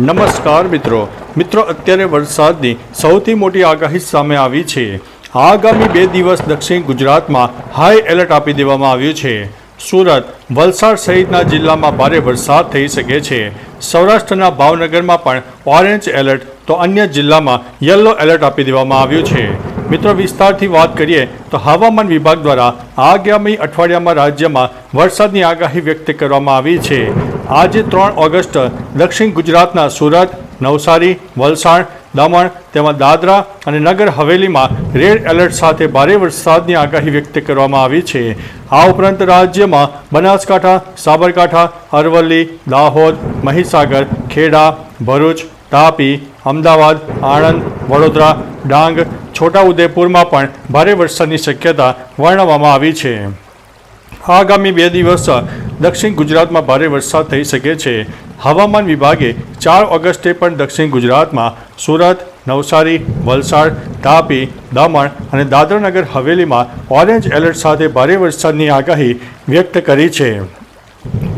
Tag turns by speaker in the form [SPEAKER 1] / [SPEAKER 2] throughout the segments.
[SPEAKER 1] નમસ્કાર મિત્રો. મિત્રો, અત્યારે વરસાદની સૌથી મોટી આગાહી સામે આવી છે. આગામી બે દિવસ દક્ષિણ ગુજરાતમાં હાઈ એલર્ટ આપી દેવામાં આવ્યું છે. સુરત, વલસાડ સહિતના જિલ્લામાં ભારે વરસાદ થઈ શકે છે. સૌરાષ્ટ્રના ભાવનગરમાં પણ ઓરેન્જ એલર્ટ તો અન્ય જિલ્લામાં યલો એલર્ટ આપી દેવામાં આવ્યું છે. મિત્રો, વિસ્તારથી વાત કરીએ, તો હવામાન વિભાગ દ્વારા આગામી અઠવાડિયામાં રાજ્યમાં વરસાદની આગાહી વ્યક્ત કરવામાં આવી છે. આજે ત્રણ ઓગસ્ટ દક્ષિણ ગુજરાતના સુરત, નવસારી, વલસાડ, દમણ તેમજ દાદરા અને નગર હવેલીમાં રેડ એલર્ટ સાથે ભારે વરસાદની આગાહી વ્યક્ત કરવામાં આવી છે. આ ઉપરાંત રાજ્યમાં બનાસકાંઠા, સાબરકાંઠા, અરવલ્લી, દાહોદ, મહીસાગર, ખેડા, ભરૂચ, તાપી, અમદાવાદ, આણંદ, વડોદરા, ડાંગ, છોટાઉદેપુરમાં પણ ભારે વરસાદની શક્યતા વર્ણવવામાં આવી છે. આગામી બે દિવસ દક્ષિણ ગુજરાતમાં ભારે વરસાદ થઈ શકે છે. હવામાન વિભાગે ચાર ઓગસ્ટે પણ દક્ષિણ ગુજરાતમાં સુરત, નવસારી, વલસાડ, તાપી, દમણ અને દાદરાનગર હવેલીમાં ઓરેન્જ એલર્ટ સાથે ભારે વરસાદની આગાહી વ્યક્ત કરી છે.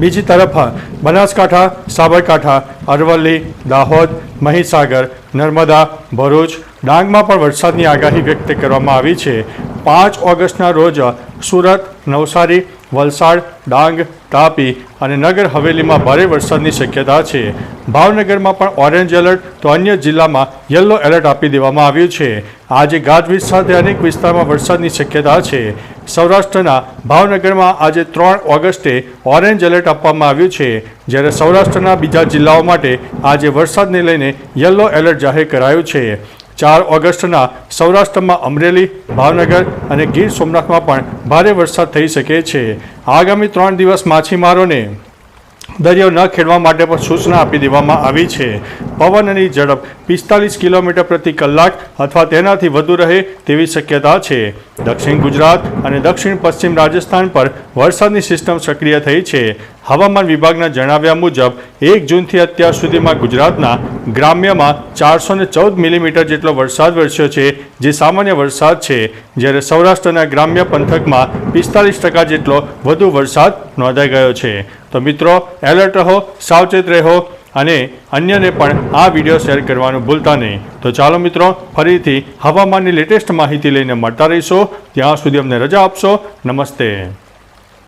[SPEAKER 1] બીજી તરફ બનાસકાંઠા, સાબરકાંઠા, અરવલ્લી, દાહોદ, મહીસાગર, નર્મદા, ભરૂચ ડાંગમાં પણ વરસાદની આગાહી વ્યક્ત કરવામાં આવી છે. પાંચ ઓગસ્ટના રોજ સુરત, નવસારી વલસાડ, ડાંગ, તાપી અને નગર હવેલીમાં ભારે વરસાદની શક્યતા છે. ભાવનગરમાં પણ ઓરેન્જ એલર્ટ તો અન્ય જિલ્લામાં યલો એલર્ટ આપી દેવામાં આવ્યું છે. આજે ગાજવીજ સાથે અનેક વિસ્તારમાં વરસાદની શક્યતા છે. સૌરાષ્ટ્રના ભાવનગરમાં આજે ત્રણ ઓગસ્ટે ઓરેન્જ એલર્ટ આપવામાં આવ્યું છે. જ્યારે સૌરાષ્ટ્રના બીજા જિલ્લાઓ માટે આજે વરસાદને લઈને યલો એલર્ટ જાહેર કરાયું છે. ચાર ઓગસ્ટના સૌરાષ્ટ્રમાં અમરેલી, ભાવનગર અને ગીર સોમનાથમાં પણ ભારે વરસાદ થઈ શકે છે. આગામી ત્રણ દિવસ માછીમારોને દરિયો ન ખેડવા માટે પણ સૂચના આપી દેવામાં આવી છે. પવનની ઝડપ પિસ્તાલીસ કિલોમીટર પ્રતિ કલાક અથવા તેનાથી વધુ રહે તેવી શક્યતા છે. દક્ષિણ ગુજરાત અને દક્ષિણ પશ્ચિમ રાજસ્થાન પર વરસાદની સિસ્ટમ સક્રિય થઈ છે. હવામાન વિભાગના જણાવ્યા મુજબ, એક જૂનથી અત્યાર સુધીમાં ગુજરાતના ગ્રામ્યમાં ચારસો ને ચૌદ મિલીમીટર જેટલો વરસાદ વરસ્યો છે, જે સામાન્ય વરસાદ છે. જ્યારે સૌરાષ્ટ્રના ગ્રામ્ય પંથકમાં પિસ્તાલીસ ટકા જેટલો વધુ વરસાદ નોંધાઈ ગયો છે. તો મિત્રો એલર્ટ રહો, સાવચેત રહો અને અન્યને પણ આ વીડિયો શેર કરવાનું ભૂલતા નહીં. તો ચાલો મિત્રો, ફરીથી હવામાનની લેટેસ્ટ માહિતી લઈને મળતા રહીશો. ત્યાં સુધી અમને રજા આપશો. નમસ્તે.